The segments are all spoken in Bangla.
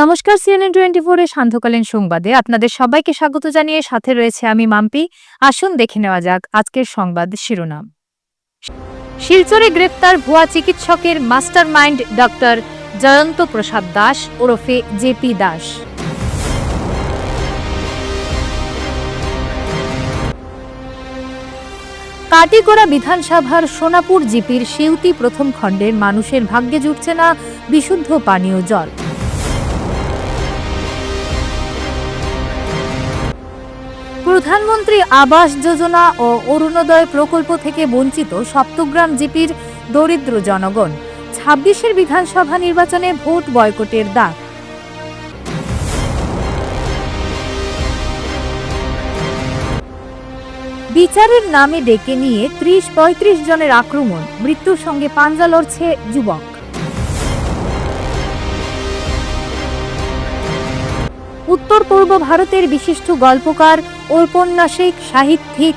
নমস্কার সিএনএন টোয়েন্টি ফোর এর সান্ধ্যকালীন সংবাদে আপনাদের সবাইকে স্বাগত জানিয়ে সাথে রয়েছে আমি মাম্পি। আসুন দেখে নেওয়া যাক আজকের সংবাদ শিরোনাম। শিলচরে গ্রেফতার ভুয়া চিকিৎসকের মাস্টারমাইন্ড ডক্টর জয়ন্ত প্রসাদ দাস ওরফে জেপি দাস। কাটিগড়া বিধানসভার সোনাপুর জিপির সেউতি প্রথম খণ্ডের মানুষের ভাগ্যে জুটছে না বিশুদ্ধ পানীয় জল। প্রধানমন্ত্রী আবাস যোজনা ও অরুণোদয় প্রকল্প থেকে বঞ্চিত সপ্তগ্রাম জিপির দরিদ্র জনগণ। ছাব্বিশের বিধানসভা নির্বাচনে ভোট বয়কটের দাগ। বিচারের নামে ডেকে নিয়ে ত্রিশ পঁয়ত্রিশ জনের আক্রমণ। মৃত্যুর সঙ্গে পাঞ্জা লড়ছে যুবক। উত্তর পূর্ব ভারতের বিশিষ্ট গল্পকার ঔপন্যাসিক, সাহিত্যিক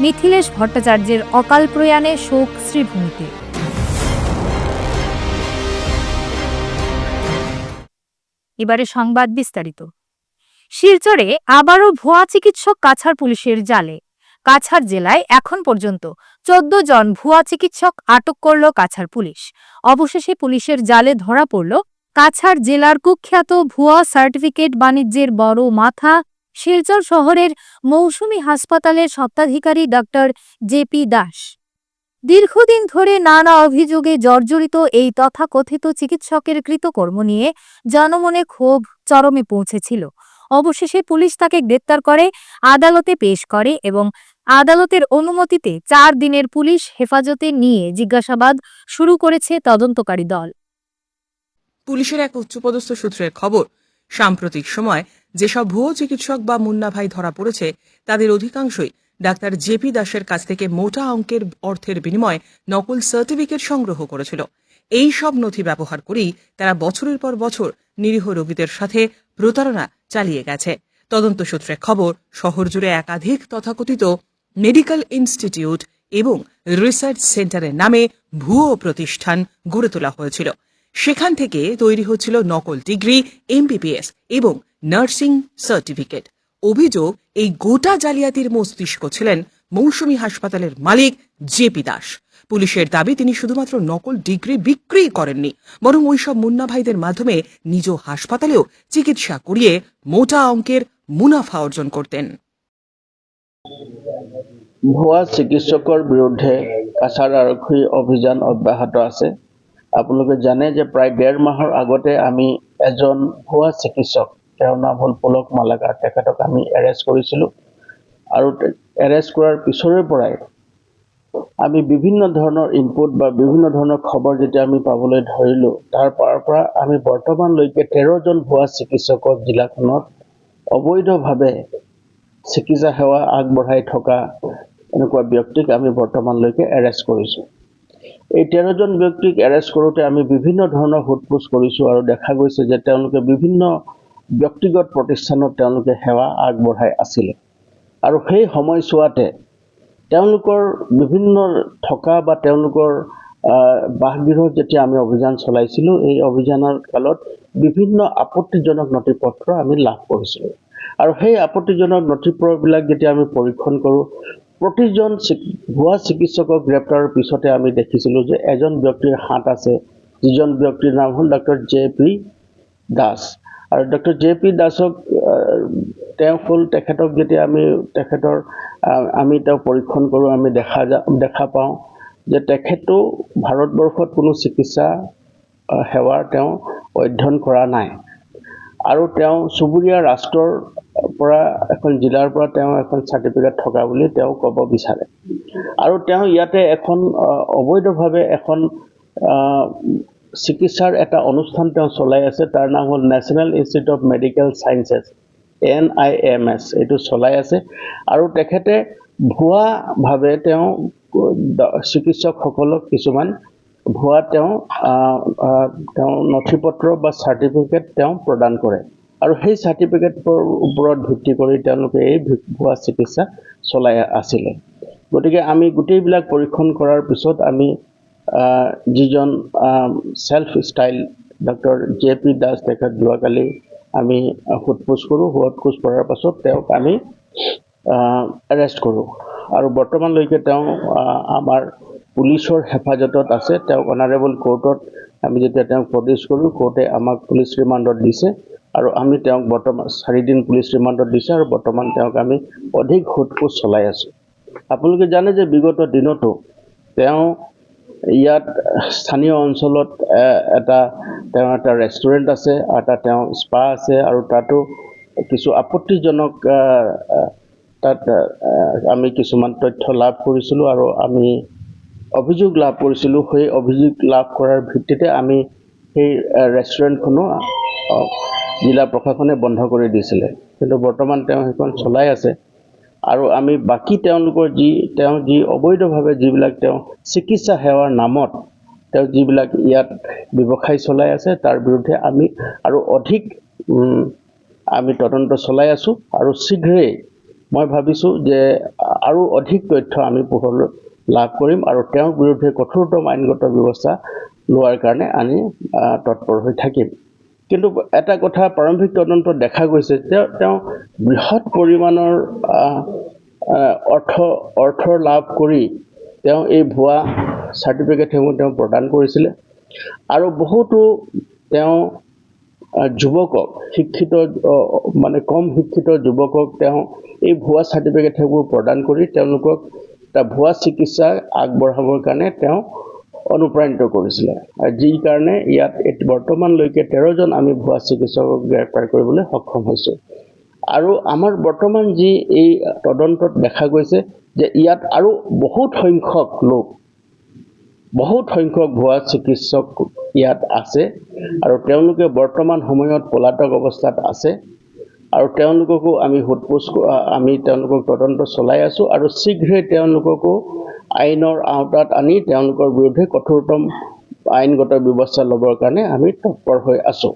মিথিলেশ ভট্টাচার্যের অকাল প্রয়াণে শোক শ্রীভূমিতে। এবারে সংবাদ বিস্তারিত। শিলচরে আবারও ভুয়া চিকিৎসক কাছার পুলিশের জালে। কাছাড় জেলায় এখন পর্যন্ত চোদ্দ জন ভুয়া চিকিৎসক আটক করল কাছাড় পুলিশ। অবশেষে পুলিশের জালে ধরা পড়ল কাছাড় জেলার কুখ্যাত ভুয়া সার্টিফিকেট বাণিজ্যের বড় মাথা শিলচর শহরের মৌসুমি হাসপাতালের স্বত্বাধিকারী ডক্টর জেপি দাস। দীর্ঘদিন ধরে নানা অভিযোগে জর্জরিত এই তথাকথিত চিকিৎসকের কৃতকর্ম নিয়ে জনমনে ক্ষোভ চরমে পৌঁছেছিল। অবশেষে পুলিশ তাকে গ্রেপ্তার করে, আদালতে পেশ করে এবং আদালতের অনুমতিতে চার দিনের পুলিশ হেফাজতে নিয়ে জিজ্ঞাসাবাদ শুরু করেছে তদন্তকারী দল। পুলিশের এক উচ্চপদস্থ সূত্রের খবর, সাম্প্রতিক সময় যেসব ভুয়ো চিকিৎসক বা মুন্না ভাই ধরা পড়েছে, তাদের অধিকাংশই ডাক্তার জেপি দাসের কাছ থেকে মোটা অঙ্কের অর্থের বিনিময়ে নকল সার্টিফিকেট সংগ্রহ করেছিল। এই সব নথি ব্যবহার করেই তারা বছরের পর বছর নিরীহ রোগীদের সাথে প্রতারণা চালিয়ে গেছে। তদন্ত সূত্রে খবর, শহর জুড়ে একাধিক তথাকথিত মেডিকেল ইনস্টিটিউট এবং রিসার্চ সেন্টারের নামে ভুয়ো প্রতিষ্ঠান গড়ে তোলা হয়েছিল। সেখান থেকে তৈরি হচ্ছিল নকল ডিগ্রি এমবিবিএস এবং নার্সিং সার্টিফিকেট। অভিযোগ, এই গোটা জালিয়াতির মস্তিষ্ক ছিলেন মৌসুমী হাসপাতালের মালিক জেপি দাস। পুলিশের দাবি, তিনি শুধুমাত্র নকল ডিগ্রি বিক্রি করেননি, বরং ওইসব মুন্না ভাইদের মাধ্যমে নিজ হাসপাতালেও চিকিৎসা করিয়ে মোটা অঙ্কের মুনাফা অর্জন করতেন। ভুৱা চিকিৎসকৰ বিৰুদ্ধে কাছাৰ আৰক্ষী অভিযান অব্যাহত আছে। আপোনালোকে জানে যে প্ৰায় ডেৰ মাহৰ আগতে আমি এজন ভুৱা চিকিৎসক তেওঁৰ নাম হ'ল পুলক মালাকাৰ তেখেতক আমি এৰেষ্ট কৰিছিলোঁ। আৰু এৰেষ্ট কৰাৰ পিছৰে পৰাই আমি বিভিন্ন ধৰণৰ ইনপুট বা বিভিন্ন ধৰণৰ খবৰ যেতিয়া আমি পাবলৈ ধৰিলোঁ তাৰ পাৰ পৰা আমি বৰ্তমানলৈকে তেৰজন ভুৱা চিকিৎসকক জিলাখনত অবৈধভাৱে চিকিৎসা সেৱা আগবঢ়াই থকা এনেকুৱা ব্যক্তিক আমি বৰ্তমানলৈকে এৰেষ্ট কৰিছোঁ। এই তেৰজন ব্যক্তিক এৰেষ্ট কৰোঁতে আমি বিভিন্ন ধৰণৰ সোধ পোছ কৰিছোঁ আৰু দেখা গৈছে যে তেওঁলোকে বিভিন্ন ব্যক্তিগত প্ৰতিষ্ঠানত তেওঁলোকে সেৱা আগবঢ়াই আছিলে। আৰু সেই সময়ছোৱাতে তেওঁলোকৰ বিভিন্ন থকা বা তেওঁলোকৰ বাসগৃহত যেতিয়া আমি অভিযান চলাইছিলোঁ এই অভিযানৰ কালত বিভিন্ন আপত্তিজনক নথি পত্ৰ আমি লাভ কৰিছিলোঁ। আৰু সেই আপত্তিজনক নথিপত্ৰবিলাক যেতিয়া আমি পৰীক্ষণ কৰোঁ প্ৰতিজন ভুৱা চিকিৎসকক গ্ৰেপ্তাৰৰ পিছতে আমি দেখিছিলোঁ যে এজন ব্যক্তিৰ হাত আছে যিজন ব্যক্তিৰ নাম হ'ল ডক্টৰ জে পি দাস। আৰু ডক্টৰ জে পি দাসক তেওঁ হ'ল তেখেতক যেতিয়া আমি তেখেতৰ আমি তেওঁ পৰীক্ষণ কৰোঁ আমি দেখা যা দেখা পাওঁ যে তেখেতো ভাৰতবৰ্ষত কোনো চিকিৎসা সেৱাৰ তেওঁ অধ্যয়ন কৰা নাই। আৰু তেওঁ চুবুৰীয়া ৰাষ্ট্ৰৰ পৰা এখন জিলাৰ পৰা তেওঁ এখন চাৰ্টিফিকেট থকা বুলি তেওঁ ক'ব বিচাৰে। আৰু তেওঁ ইয়াতে এখন অবৈধভাৱে এখন চিকিৎসাৰ এটা অনুষ্ঠান তেওঁ চলাই আছে। তাৰ নাম হ'ল national institute of medical sciences N I M S এইটো চলাই আছে। আৰু তেখেতে ভুৱাভাৱে তেওঁ চিকিৎসকসকলক কিছুমান ভুৱা তেওঁ তেওঁ নথি পত্ৰ বা চাৰ্টিফিকেট তেওঁ প্ৰদান কৰে। আৰু সেই চাৰ্টিফিকেটৰ ওপৰত ভিত্তি কৰি তেওঁলোকে এই ভুৱা চিকিৎসা চলাই আছিলে। গতিকে আমি গোটেইবিলাক পৰীক্ষণ কৰাৰ পিছত আমি যিজন self style doctor J P Das তেখেত যোৱাকালি আমি সোধ পোছ কৰোঁ সোধ পোছ কৰাৰ পাছত তেওঁক আমি এৰেষ্ট কৰোঁ। আৰু বৰ্তমানলৈকে তেওঁ আমাৰ পুলিচৰ হেফাজতত আছে। তেওঁক অনাৰেবল কোৰ্টত আমি যেতিয়া তেওঁক প্ৰডিউচ কৰোঁ কোৰ্টে আমাক পুলিচ ৰিমাণ্ডত দিছে আৰু আমি তেওঁক বৰ্তমান চাৰিদিন পুলিচ ৰিমাণ্ডত দিছে আৰু বৰ্তমান তেওঁক আমি অধিক সোধ পোছ চলাই আছোঁ। আপোনালোকে জানে যে বিগত দিনতো তেওঁ ইয়াত স্থানীয় অঞ্চলত এটা তেওঁৰ এটা ৰেষ্টুৰেণ্ট আছে এটা তেওঁ স্পা আছে আৰু তাতো কিছু আপত্তিজনক তাত আমি কিছুমান তথ্য লাভ কৰিছিলোঁ আৰু আমি অভিযোগ লাভ কৰিছিলোঁ সেই অভিযোগ লাভ কৰাৰ ভিত্তিতে আমি সেই ৰেষ্টুৰেণ্টখনো জিলা প্ৰশাসনে বন্ধ কৰি দিছিলে। কিন্তু বৰ্তমান তেওঁ সেইখন চলাই আছে। আৰু আমি বাকী তেওঁলোকৰ যি তেওঁ যি অবৈধভাৱে যিবিলাক তেওঁ চিকিৎসা সেৱাৰ নামত তেওঁ যিবিলাক ইয়াত ব্যৱসায় চলাই আছে তাৰ বিৰুদ্ধে আমি আৰু অধিক আমি তদন্ত চলাই আছোঁ। আৰু শীঘ্ৰেই মই ভাবিছোঁ যে আৰু অধিক তথ্য আমি পোহৰলৈ লাভ কৰিম আৰু তেওঁৰ বিৰুদ্ধে কঠোৰতম আইনগত ব্যৱস্থা লোৱাৰ কাৰণে আমি তৎপৰ হৈ থাকিম। কিন্তু এটা কথা প্ৰাৰম্ভিক তদন্তত দেখা গৈছে যে তেওঁ বৃহৎ পৰিমাণৰ অৰ্থ অৰ্থ লাভ কৰি তেওঁ এই ভুৱা চাৰ্টিফিকেটসমূহ তেওঁ প্ৰদান কৰিছিলে। আৰু বহুতো তেওঁ যুৱকক শিক্ষিত মানে কম শিক্ষিত যুৱকক তেওঁ এই ভুৱা চাৰ্টিফিকেট সেইবোৰ প্ৰদান কৰি তেওঁলোকক এটা ভুৱা চিকিৎসা আগবঢ়াবৰ কাৰণে তেওঁ অনুপ্ৰাণিত কৰিছিলে। যি কাৰণে ইয়াত বৰ্তমানলৈকে তেৰজন আমি ভুৱা চিকিৎসকক গ্ৰেপ্তাৰ কৰিবলৈ সক্ষম হৈছোঁ। আৰু আমাৰ বৰ্তমান যি এই তদন্তত দেখা গৈছে যে ইয়াত আৰু বহুত সংখ্যক লোক বহুত সংখ্যক ভুৱা চিকিৎসক ইয়াত আছে। আৰু তেওঁলোকে বৰ্তমান সময়ত পলাতক অৱস্থাত আছে। আৰু তেওঁলোককো আমি সোধপোছ আমি তেওঁলোকক তদন্ত চলাই আছোঁ আৰু শীঘ্ৰে তেওঁলোককো আইনৰ আওতাত আনি তেওঁলোকৰ বিৰুদ্ধে কঠোৰতম আইনগত ব্যৱস্থা ল'বৰ কাৰণে আমি তৎপৰ হৈ আছোঁ।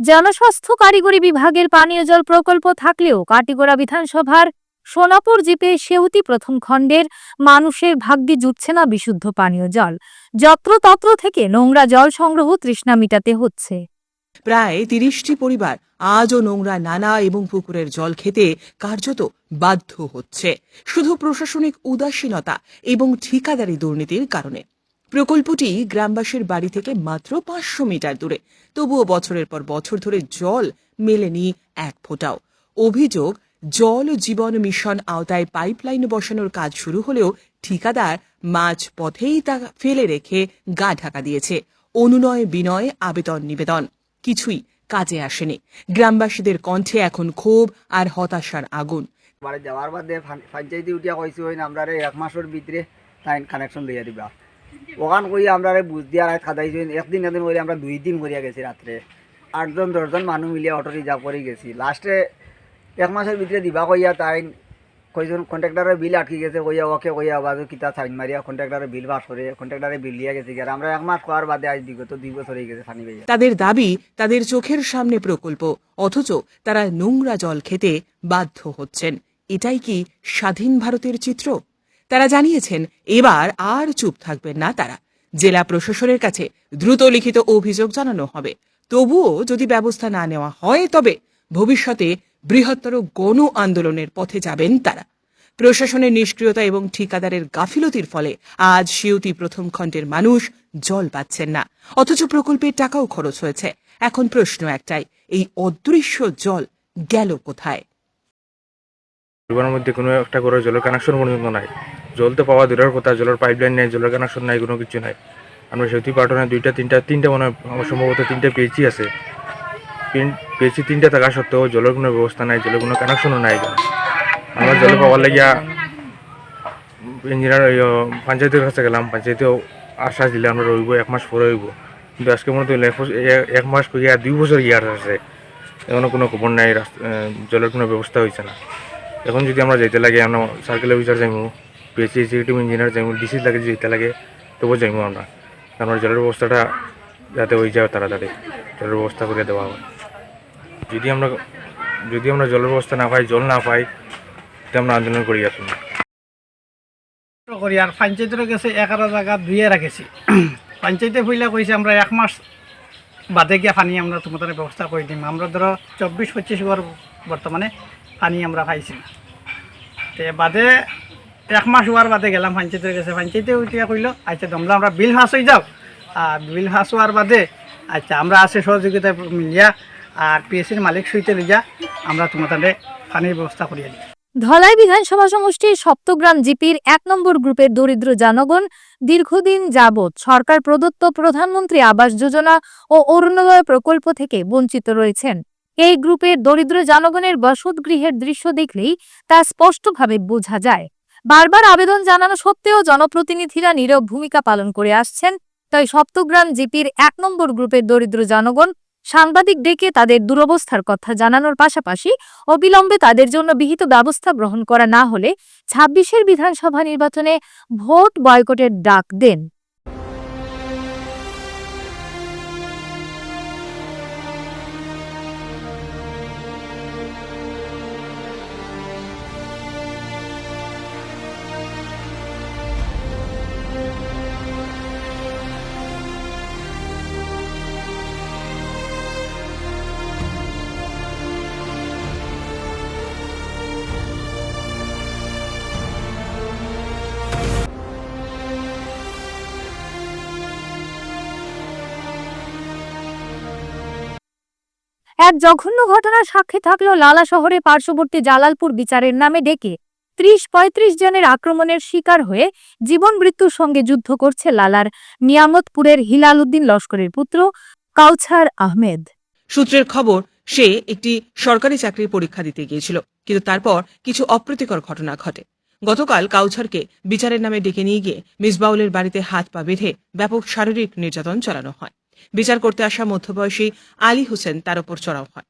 জনস্বাস্থ্য কারিগরি বিভাগের পানীয় জল প্রকল্প থাকলেও কাটিগড়া বিধানসভার সোনাপুর জিপে সেউতি প্রথম খণ্ডের মানুষের ভাগ্যে জুটছে না বিশুদ্ধ পানীয় জল। যত্রতত্র থেকে নোংরা জল সংগ্রহ তৃষ্ণা মিটাতে হচ্ছে। প্রায় তিরিশটি পরিবার আজও নোংরা নালা এবং পুকুরের জল খেতে কার্যত বাধ্য হচ্ছে। শুধু প্রশাসনিক উদাসীনতা এবং ঠিকাদারি দুর্নীতির কারণে। প্রকল্পটি গ্রামবাসীর বাড়ি থেকে মাত্র পাঁচশো মিটার দূরে। তবুও বছরের পর বছর ধরে জল মেলেনি এক ফোঁটাও। অভিযোগ, জল জীবন মিশন আওতায় পাইপলাইন বসানোর কাজ শুরু হলেও ঠিকাদার মাঝ পথেই তা ফেলে রেখে গা ঢাকা দিয়েছে। অনুনয় বিনয়, আবেদন নিবেদন। কিছুই কাজে আসেনি। গ্রামবাসীদের কণ্ঠে এখন ক্ষোভ আর হতাশার আগুন। বাড়ি যাওয়ার বাদে পঞ্চায়েতে উঠিয়া কইছি হইন আমরা এক মাসের ভিতরে তাই কানেকশন লইয়া দিবা। ওখান কই আমরা বুঝ দিয়া রাত খাদাইছি একদিন একদিন করে আমরা দুই দিন করিয়া গেছি রাত্রে। আটজন দশজন মানুষ মিলিয়া অটো রিজার্ভ করে গেছি। লাস্টে এক মাসের ভিতরে দিবা কইয়া তাই কইজন কন্ট্রাক্টরের বিল আটকে গেছে, কইয়া ওকে কইয়া বাজু কিতা সাইন মারিয়া কন্ট্রাক্টরের বিল পাস করে কন্ট্রাক্টরের বিল দিয়া গেছে আর আমরা এক মাস খাওয়ার বাদে আজ বিগত দুই বছর হয়ে গেছে পানি পাইয়া তাদের দাবি, তাদের চোখের সামনে প্রকল্প, অথচ তারা নোংরা জল খেতে বাধ্য হচ্ছেন। এটাই কি স্বাধীন ভারতের চিত্র? তারা জানিয়েছেন, এবার আর চুপ থাকবেন না তারা। জেলা প্রশাসনের কাছে দ্রুত লিখিত অভিযোগ জানানো হবে। তবুও যদি ব্যবস্থা না নেওয়া হয় তবে ভবিষ্যতে বৃহত্তর গণ আন্দোলনের পথে যাবেন তারা। প্রশাসনের নিষ্ক্রিয়তা এবং ঠিকাদারের গাফিলতির ফলে আজ সিউতি প্রথম খণ্ডের মানুষ জল পাচ্ছেন না। অথচ প্রকল্পের টাকাও খরচ হয়েছে। এখন প্রশ্ন একটাই, এই অদৃশ্য জল গেল কোথায়? মধ্যে কোনো একটা করে জলের কানেকশন পর্যন্ত নাই। জল তো পাওয়া দূরের কথা, জলের পাইপলাইন নেই, জলের কানেকশন নাই, কোনো কিছু নাই। আমরা সেতু পাটনে দুইটা, তিনটা তিনটা মনে হয় সম্ভবত তিনটা পেয়েছি আছে। পেয়েছি তিনটা থাকা সত্ত্বেও জলের কোনো ব্যবস্থা নাই, জলের কোনো কানেকশনও নাই। আমরা জল পাওয়ার লাগিয়া ইঞ্জিনিয়ার পঞ্চায়েতের কাছে গেলাম, পঞ্চায়েতেও আশ্বাস দিলে আমরা রইব, এক মাস পরে রইব। কিন্তু আজকে মনে হইল এক মাস কইয়া দুই বছর ইয়ার আছে। এখনও কোনো খবর নাই জলের কোনো ব্যবস্থা হয়েছে না। এখন যদি আমরা যাইতে লাগে, আমরা সার্কেল অফিসার যাইমু পিএইচি এক্সিকিউটিভ ইঞ্জিনিয়ার যাইমু ডিসি লাগে যাইতে লাগে তবু যাইমু আমরা। আমরা জলের ব্যবস্থাটা যাতে হয়ে যায় তাড়াতাড়ি। জলের ব্যবস্থা করে দেওয়া হয় যদি আমরা যদি আমরা জলের ব্যবস্থা না পাই, জল না পাই, তাহলে আমরা আন্দোলন করি আসুন করি আর পঞ্চায়েতের গেছে এগারো জায়গা ধুয়ে রাখেছি। পঞ্চায়েতে ফইলা কইছে, আমরা এক মাস বাদে গিয়া পানি আমরা তোমাদের ব্যবস্থা করে দিম। আমরা ধরো চব্বিশ, পঁচিশ ঘর বর্তমানে পানি আমরা পাইছি না। তে বাদে এক মাস হওয়ার বাদে গেলাম, পঞ্চায়েতের কাছে। পঞ্চায়েতে উঠিয়া কইল আচ্ছা তোমরা আমরা বিল ফাঁস হয়ে যাও। আর বিল ফাঁস হওয়ার বাদে আচ্ছা আমরা আছে সহযোগিতা মিলিয়া আর পিএসসির মালিক সইতে লইয়া আমরা তোমাদের পানির ব্যবস্থা করিয়া দিই। ধলাই বিধানসভা সমষ্টির সপ্তগ্রাম জিপির এক নম্বর গ্রুপের দরিদ্র জনগণ দীর্ঘদিন যাবৎ সরকার প্রদত্ত প্রধানমন্ত্রী আবাস যোজনা ও অরুণোদয় প্রকল্প থেকে বঞ্চিত রয়েছেন। এই গ্রুপের দরিদ্র জনগণের বসতগৃহের দৃশ্য দেখলেই তা স্পষ্টভাবে বোঝা যায়। বারবার আবেদন জানানো সত্ত্বেও জনপ্রতিনিধিরা নীরব ভূমিকা পালন করে আসছেন, তাই সপ্তগ্রাম জিপির এক নম্বর গ্রুপের দরিদ্র জনগণ সাংবাদিক ডেকে তাদের দুরবস্থার কথা জানানোর পাশাপাশি অবিলম্বে তাদের জন্য বিহিত ব্যবস্থা গ্রহণ করা না হলে ছাব্বিশের বিধানসভা নির্বাচনে ভোট বয়কটের ডাক দেন। এক জঘন্য ঘটনার সাক্ষী থাকলেও লালা শহরে পার্শ্ববর্তী জালালপুর বিচারের নামে ডেকে। ত্রিশ পঁয়ত্রিশ জনের আক্রমণের শিকার হয়ে জীবন মৃত্যুর সঙ্গে যুদ্ধ করছে লালার নিয়ামতপুরের হিলাল উদ্দিন লস্করের পুত্র কাউছার আহমেদ। সূত্রের খবর, সে একটি সরকারি চাকরির পরীক্ষা দিতে গিয়েছিল, কিন্তু তারপর কিছু অপ্রীতিকর ঘটনা ঘটে। গতকাল কাউছারকে বিচারের নামে ডেকে নিয়ে গিয়ে মিসবাউলের বাড়িতে হাত পা বেঁধে ব্যাপক শারীরিক নির্যাতন চালানো হয়। বিচার করতে আসা মধ্যবয়সী আলী হোসেন তার ওপর চড়াও হয়।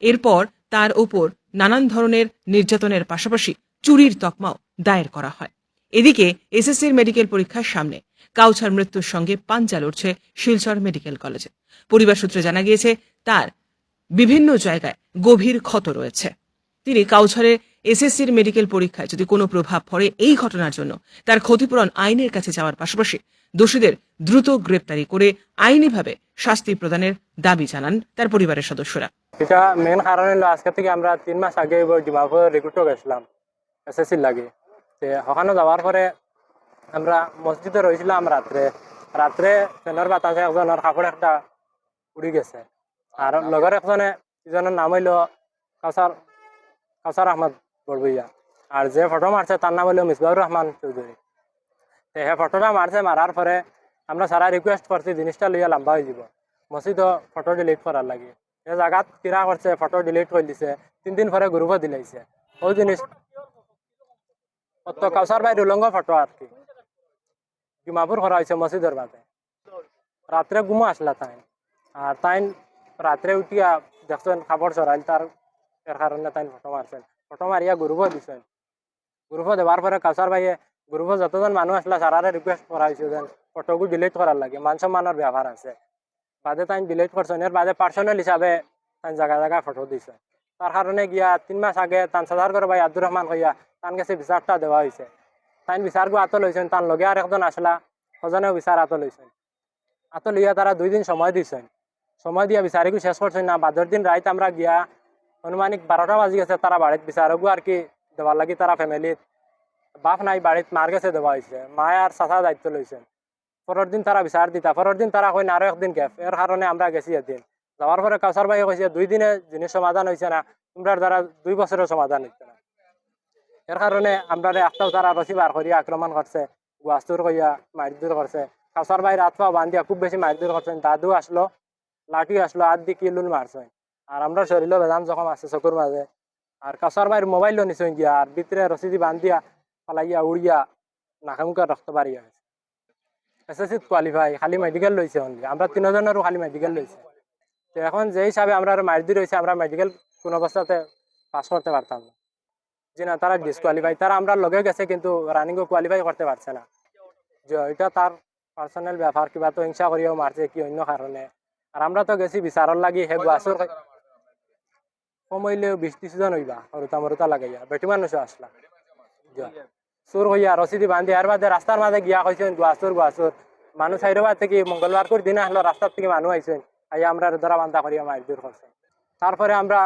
এরপর তার ওপর নানান ধরনের নির্যাতনের পাশাপাশি চুরির তকমাও দায়ের করা হয়। এদিকে এসএসসির মেডিকেল পরীক্ষার সামনে কাউছার মৃত্যুর সঙ্গে পাঞ্জা লড়ছে শিলচর মেডিকেল কলেজে। পরিবার সূত্রে জানা গিয়েছে, তার বিভিন্ন জায়গায় গভীর ক্ষত রয়েছে। তিনি কাউছারের এসএসসির মেডিকেল পরীক্ষায় যদি কোনো প্রভাব পড়ে এই ঘটনার জন্য তার ক্ষতিপূরণ আইনের কাছে যাওয়ার পাশাপাশি দোষীদের দ্রুত গ্রেপ্তারি করে আইনিভাবে শাস্তি প্রদানের দাবি জানান তার পরিবারের সদস্যরা। এটা মেন কারণ হলো আজকে থেকে আমরা তিন মাস আগে ডিমাপুর রিক্রুটও গেছিলাম এসএসসির লাগে। ওখানে যাওয়ার পরে আমরা মসজিদে রয়েছিলাম রাত্রে। রাত্রে ফেনের বাতাসে একজনের কাপড় একটা উড়ি গেছে। আর লগর একজনে ইজনের নাম হইল কাউসার কাউসার আহমদ বড়বইয়া আর যে ফটো মারছে তার নাম হইল মিসবাউর রহমান চৌধুরী তে হে ফটোটা মারছে মারার পরে আমরা সারা রিকোয়েস্ট করছি জিনিসটা লইয়া লম্বা হয়ে যাব। মসজিদও ফটো ডিলিট করার লাগে। এই জায়গাত কিরা করছে ফটো ডিলিট করে দিছে। তিন দিন পরে গ্রুপও দিলাইছে। ওই জিনিস অত কাউসার ভাই উলঙ্গ ফটো আর কি। ডিমাপুর করা হয়েছে মসজিদের বাদে রাত্রে ঘুমো আসলা তাই আর তাই রাত্রে উঠিয়া দেখছেন খাবার চড়াইল তার এর কারণে তাই ফটো মারছেন ফটো মারিয়া গ্রুপও দিছেন গ্রুপও দেওয়ার পরে কাউসার ভাইয়ে গ্রুপও যতজন মানুষ আসলা সারারে রিকোয়েস্ট করা হয়েছে যেন ফটোগুলো ডিলিট করার লাগে। মান সম্মানের ব্যবহার আছে। বাদে তাই ডিলিট করছেন এর বাদে পার্সোনাল হিসাবে তাই জায়গা জায়গায় ফটো দিছে। তার কারণে গিয়া তিন মাস আগে তান সাদার করে ভাই আব্দুর রহমান কইয়া তান কাছে বিচারটা দেওয়া হয়েছে তাই বিচার গো আত লইছেন তার লগে আর একজন আসলা সজনেও বিচার আত লইছেন আত লইয়া তারা দুই দিন সময় দিছেন। সময় দিয়া বিচারিকো শেষ করছেন না বাদর দিন রাইত আমরা গিয়া অনুমানিক বারোটা বাজি গেছে তারা বাড়িত বিচারকো আর কি দেওয়ার লাগি তারা ফ্যামিলিত বাপ নাই, বাড়িত মার গেছে দেওয়া হয়েছে মায় আর চাচা দায়িত্ব লইছেন পরের দিন তারা বিচার দিতা। পরের দিন তারা কই না আরও একদিন গ্যাপ এর কারণে আমরা গেছি এদিন। যাওয়ার পরে কাউসার ভাই কইছে দুই দিনে জিনিস সমাধান হয়েছে না তোমরা দ্বারা দুই বছরের সমাধান হইছে না। এর কারণে আমরা একটাও তারা রসি বার করিয়া আক্রমণ করছে গুয়াস্তুর কইয়া মারধর করছে কাউসার ভাই পাওয়া বান্ধিয়া খুব বেশি মারধর করছেন দাদু আসলো, লাঠি আসলো আর দি কিলুল মারছেন আর আমরা শরীরও বেদাম জখম আছে চকুর মাঝে আর কাউসার ভাইয়ের মোবাইলও নিছেন গিয়া আর ভিতরে রসি দি বান্ধিয়া পালাইয়া উড়িয়া নাকামুকা রক্ত বাড়িয়া হয়েছে এসএসসি কোয়ালিফাই খালি মেডিকেল লইছে অনলি। আমরা তিনজনেরও খালি মেডিকেল লইছে তো এখন যে হিসাবে আমরা মারদি রয়েছে আমরা মেডিকেল কোন অবস্থাতে পাস করতে পারতাম না জি না তারা ডিসকোয়ালিফাই তারা আমরা লগে গেছে, কিন্তু রানিংও কোয়ালিফাই করতে পারছে না। যে এটা তার পার্সোনাল ব্যাপার কিবা তো হিংসা করিও মারছে কি অন্য কারণে আর আমরা তো গেছি বিচারর লাগি হে গুয়াসর কমাইলেও বিশ ত্রিশ জন হইবা হরুতা মরুতা লাগাইয়া বেটি মানুষ আসলা চোর হইয়া রসিদি বান্ধি আর বাদে রাস্তার মাঝে গিয়া কইছেন গুয়াসুর গুয়াসুর মানুষ আইরবা থেকে মঙ্গলবার করে দিন আসলো রাস্তার থেকে মানুষ আইছেন আইয়া আমরা ধরা বান্ধা করিয়া মারধর করছে তারপরে আমরা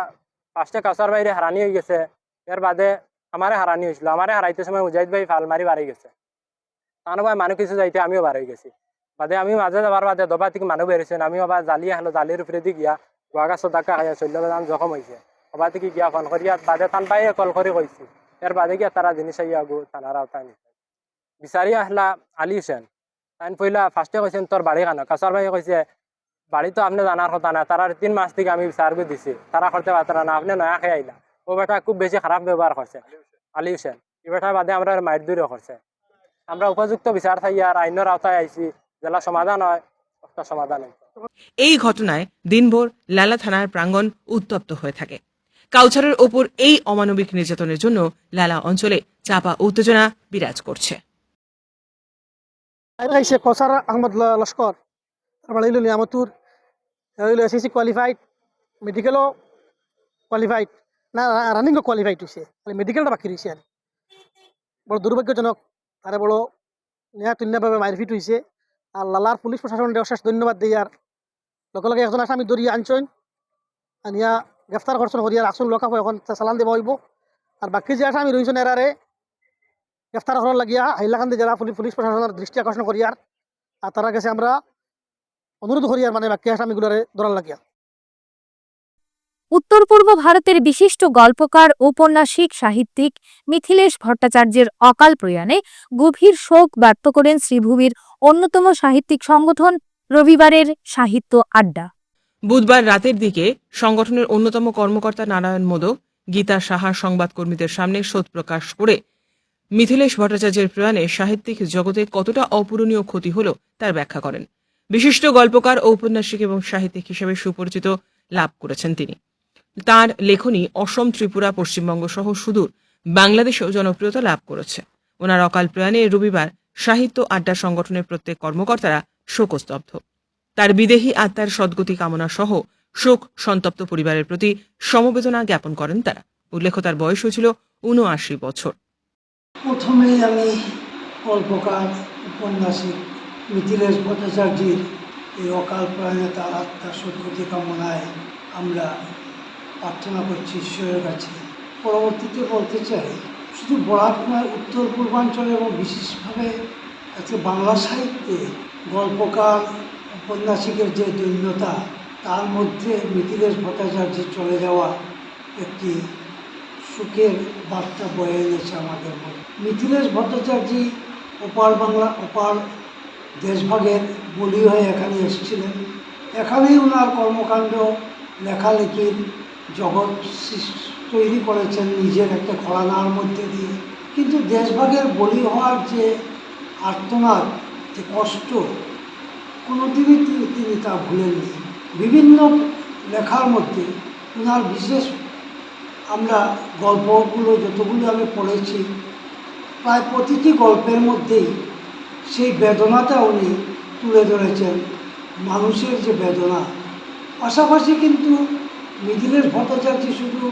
ফার্স্টে কাউসার বাইরে হারানি হয়ে গেছে। এর বাদে আমারে হারানি হয়েছিল আমারে হারাইতে সময় মুজাহিদ ভাই ফাল মারি বাড়ি গেছে। তানো ভাই মানুষ কিছু যাইতে আমিও বার হয়ে গেছি। বাদে আমি মাঝে যাবার বাদে দবা থেকে মানুহ বেরিয়েছেন আমিও আবার জালি আহলো জালির উপরে দি গিয়া গোয়া গাছ ডাকা খাইয়া চল্য জখম হয়েছে সবা থেকে গিয়া ফোন করিয়া বাদে তান পাইয়ে কল করে কইছি এর বাদে গিয়া তারা জিনিস আইয়া গো থানার আওতায় নিছে বিচারি আহলা আলী হুসেন তাই পইলা ফার্স্টে কইছেন তোর বাড়ি কেন কাছার ভাই কইছে বাড়ি তো আপনি জানার কথা না তারার তিন মাস থেকে আমি বিচার করে দিছি। তারা করতে পারতারা না আপনি নয়া খেয়ে আইলা ও বেটা খুব বেশি খারাপ ব্যবহার করছে আলী হুসেন এই বেটার বাদে আমরা মাইর দূরে করছে আমরা উপযুক্ত বিচার থাকি আর আইনের আওতায় আইছি জেলা সমাধান হয় সমাধান হয়। এই ঘটনায় দিনভর লালা থানার প্রাঙ্গণ উত্তপ্ত হয়ে থাকে। কাউছারের ওপর এই অমানবিক নির্যাতনের জন্য লালা অঞ্চলে চাপা উত্তেজনা বিরাজ করছে। আহমদ লস্কর না আর। বড় দুর্ভাগ্যজনক, তারে বড় নেয়া তুল্যভাবে মারপিট হয়েছে আর লালার পুলিশ প্রশাসন অশেষ ধন্যবাদ দিই আর। লগে লগে একজন আসামি ধরিয়ে আনছেন আনিয়া গ্রেফতার করছেন হরিয়ার আসন লোক এখন চালান দেওয়া হইব আর বাকি যে আসামি রয়েছেন এরারে গ্রেফতার করার লাগিয়া হাইলাকান্দি জেলা পুলিশ প্রশাসনের দৃষ্টি আকর্ষণ করিয়ার আর তারা কাছে আমরা অনুরোধ করিয়ার মানে বাকি আসামিগুলোরে ধরার লাগিয়া। উত্তর পূর্ব ভারতের বিশিষ্ট গল্পকার ঔপন্যাসিক সাহিত্যিক মিথিলেশ ভট্টাচার্যের অকাল প্রয়াণে গভীর শোক ব্যক্ত করেন শ্রীভূমির অন্যতম সাহিত্যিক সংগঠন রবিবারের সাহিত্য আড্ডা। বুধবার রাতের দিকে সংগঠনের অন্যতম কর্মকর্তা নারায়ণ মোদক, গীতা সাহা সংবাদকর্মীদের সামনে শোধ প্রকাশ করে মিথিলেশ ভট্টাচার্যের প্রয়াণে সাহিত্যিক জগতে কতটা অপূরণীয় ক্ষতি হল তার ব্যাখ্যা করেন। বিশিষ্ট গল্পকার ঔপন্যাসিক এবং সাহিত্যিক হিসেবে সুপরিচিত লাভ করেছেন তিনি। তার লেখনী অসম ত্রিপুরা পশ্চিমবঙ্গ সহ সুদূর বাংলাদেশেও জনপ্রিয়তা লাভ করেছে। ওনার অকাল প্রয়াণে রবিবার সাহিত্য আড্ডা সংগঠনের প্রত্যেক কর্মকর্তারা শোকস্তব্ধ। তার বিদেহী আত্মার সদ্গতি কামনা সহ শোক সন্তপ্ত পরিবারের প্রতি সমবেদনা জ্ঞাপন করেন তারা। উল্লেখ্য, তার বয়স হয়েছিল উনআশি বছর। প্রথমেই আমি গল্পকার উপন্যাসিক মিথিলেশ ভট্টাচার্যের এই অকাল প্রাণে তার আত্মার সদ্গতি কামনায় আমরা প্রার্থনা করছি ঈশ্বরের কাছে। পরবর্তীতে বলতে চাই, শুধু বরাক নয় উত্তর পূর্বাঞ্চলে এবং বিশেষভাবে আজকে বাংলা সাহিত্যে গল্পকার উপন্যাসিকের যে দৈন্যতা, তার মধ্যে মিথিলেশ ভট্টাচার্যের চলে যাওয়া একটি সুখের বার্তা বয়ে এনেছে আমাদের মধ্যে। মিথিলেশ ভট্টাচার্য ওপার বাংলা, ওপার দেশভাগের বলি হয়ে এখানে এসেছিলেন। এখানেই ওনার কর্মকাণ্ড, লেখালেখির জগৎ তৈরি করেছেন নিজের একটা ঘরানার মধ্যে দিয়ে। কিন্তু দেশভাগের বলি হওয়ার যে আর্তনাদ, যে কষ্ট কোনোদিনই তিনি তা ভুলেননি। বিভিন্ন লেখার মধ্যে ওনার বিশেষ আমরা গল্পগুলো যতগুলো আমি পড়েছি, প্রায় প্রতিটি গল্পের মধ্যেই সেই বেদনাটা উনি তুলে ধরেছেন, মানুষের যে বেদনা। পাশাপাশি কিন্তু মিথিলেশ ভট্টাচার্য শুধু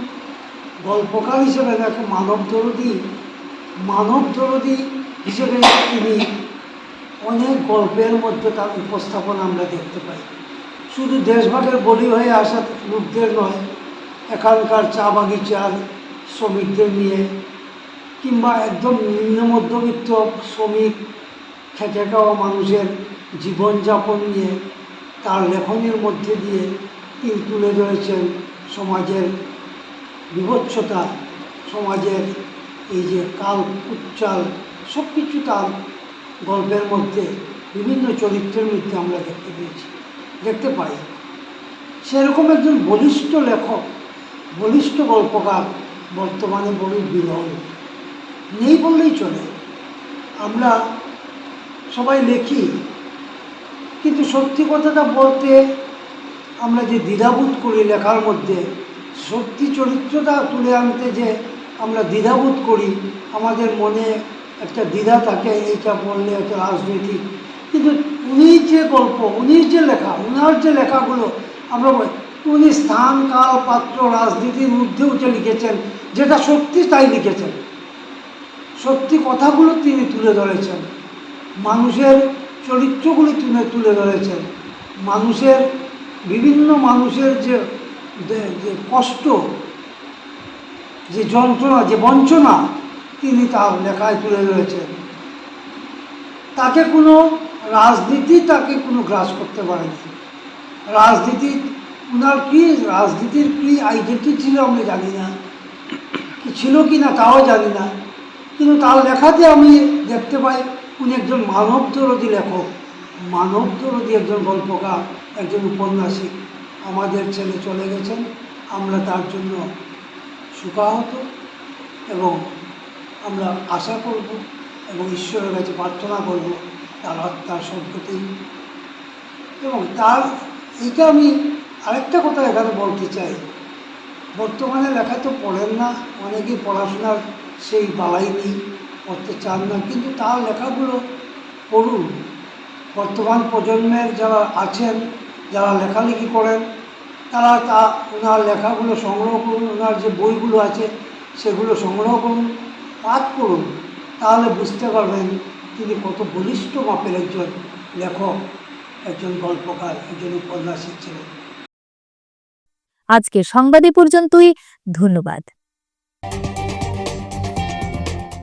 গল্পকার হিসেবে একটা মানব দরদি মানব হিসেবে তিনি অনেক গল্পের মধ্যে তার উপস্থাপন আমরা দেখতে পাই। শুধু দেশভাগের বলি হয়ে আসা লোকদের নয়, এখানকার চা বাগিচার শ্রমিকদের নিয়ে, কিংবা একদম নিম্ন মধ্যবিত্ত শ্রমিক, খেটে খাওয়া মানুষের জীবনযাপন নিয়ে তার লেখনের মধ্যে দিয়ে তিনি তুলে ধরেছেন সমাজের বিভৎসতা সমাজের এই যে কাল উচ্চাল সব কিছু তার গল্পের মধ্যে বিভিন্ন চরিত্রের মধ্যে আমরা দেখতে পেয়েছি, দেখতে পাই। সেরকম একজন বলিষ্ঠ লেখক, বলিষ্ঠ গল্পকার, বর্তমানে বড়ই বিরল। নেই বললেই চলে। আমরা সবাই লেখি, কিন্তু সত্যি কথাটা বলতে আমরা যে দ্বিধাবোধ করি লেখার মধ্যে, সত্যি চরিত্রটা তুলে আনতে যে আমরা দ্বিধাবোধ করি, আমাদের মনে একটা দ্বিধা থাকে এইটা বললে একটা রাজনৈতিক কিন্তু উনি যে গল্প উনি যে লেখা উনার যে লেখাগুলো আমরা বলি, উনি স্থান কাল পাত্র রাজনীতির ঊর্ধ্বে উঠে লিখেছেন যেটা সত্যি তাই লিখেছেন। সত্যি কথাগুলো তিনি তুলে ধরেছেন। মানুষের চরিত্রগুলি তুলে তুলে ধরেছেন। মানুষের বিভিন্ন মানুষের যে যে- যে কষ্ট যে যন্ত্রণা যে বঞ্চনা তিনি তার লেখায় তুলে ধরেছেন। তাকে কোনো রাজনীতি তাকে কোনো গ্রাস করতে পারেনি। রাজনীতি ওনার কি রাজনীতির কি আইডেন্টি ছিল আমি জানি না। কি ছিল কি না তাও জানি না। কিন্তু তার লেখাতে আমি দেখতে পাই উনি একজন মানবদরদী লেখক। মানবদরদী একজন গল্পকার, একজন উপন্যাসিক। আমাদের ছেলে চলে গেছেন, আমরা তার জন্য সুখাহত এবং আমরা আশা করব এবং ঈশ্বরের কাছে প্রার্থনা করব তার আত্মার সদ্গতি এবং তার, এইটা আমি আরেকটা কথা এখানে বলতে চাই। বর্তমানে লেখা তো পড়েন না অনেকেই পড়াশোনার সেই বালাই নেই, পড়তে চান না, কিন্তু তার লেখাগুলো পড়ুন। বর্তমান প্রজন্মের যারা আছেন, যারা লেখালেখি করেন, তারা তা, ওনার লেখাগুলো সংগ্রহ করুন, ওনার যে বইগুলো আছে, সেগুলো সংগ্রহ করুন। পাঠ করুন, তাহলে বুঝতে পারবেন তিনি কত বলিষ্ঠ মাপের একজন লেখক, একজন গল্পকার, একজন উপন্যাসিক ছিলেন আজকে সংবাদে পর্যন্তই, ধন্যবাদ।